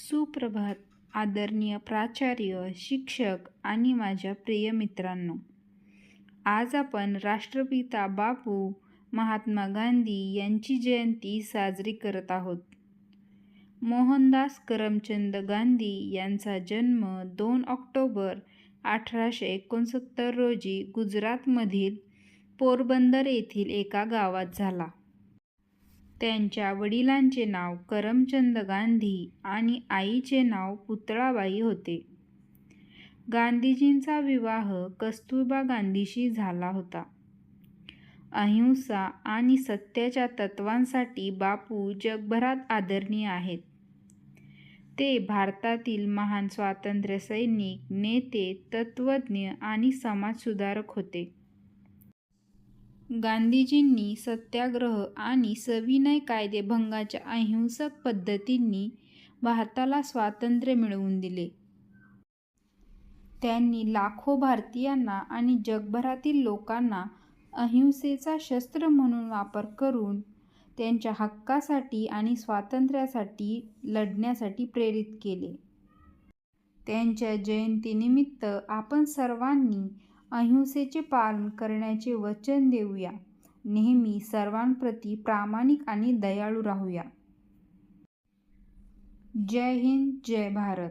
सुप्रभात आदरणीय प्राचार्य शिक्षक आणि माझ्या प्रिय मित्रांनो. आज आपण राष्ट्रपिता बापू महात्मा गांधी यांची जयंती साजरी करत आहोत. मोहनदास करमचंद गांधी यांचा जन्म दोन ऑक्टोबर अठराशे एकोणसत्तर रोजी गुजरातमधील पोरबंदर येथील एका गावात झाला. त्यांच्या वडिलांचे नाव करमचंद गांधी आणि आईचे नाव पुतळाबाई होते. गांधीजींचा विवाह कस्तुरबा गांधीशी झाला होता. अहिंसा आणि सत्याच्या तत्त्वांसाठी बापू जगभरात आदरणीय आहेत. ते भारतातील महान स्वातंत्र्य सैनिक नेते तत्त्वज्ञ आणि समाजसुधारक होते. गांधीजींनी सत्याग्रह आणि सविनय कायदेभंगाच्या अहिंसक पद्धतींनी भारताला स्वातंत्र्य मिळवून दिले. त्यांनी लाखो भारतीयांना आणि जगभरातील लोकांना अहिंसेचा शस्त्र म्हणून वापर करून त्यांच्या हक्कासाठी आणि स्वातंत्र्यासाठी लढण्यासाठी प्रेरित केले. त्यांच्या जयंतीनिमित्त आपण सर्वांनी अहिंसेचे पालन करण्याचे वचन देऊया. नेहमी सर्वांप्रती प्रामाणिक आणि दयाळू राहूया. जय हिंद जय भारत.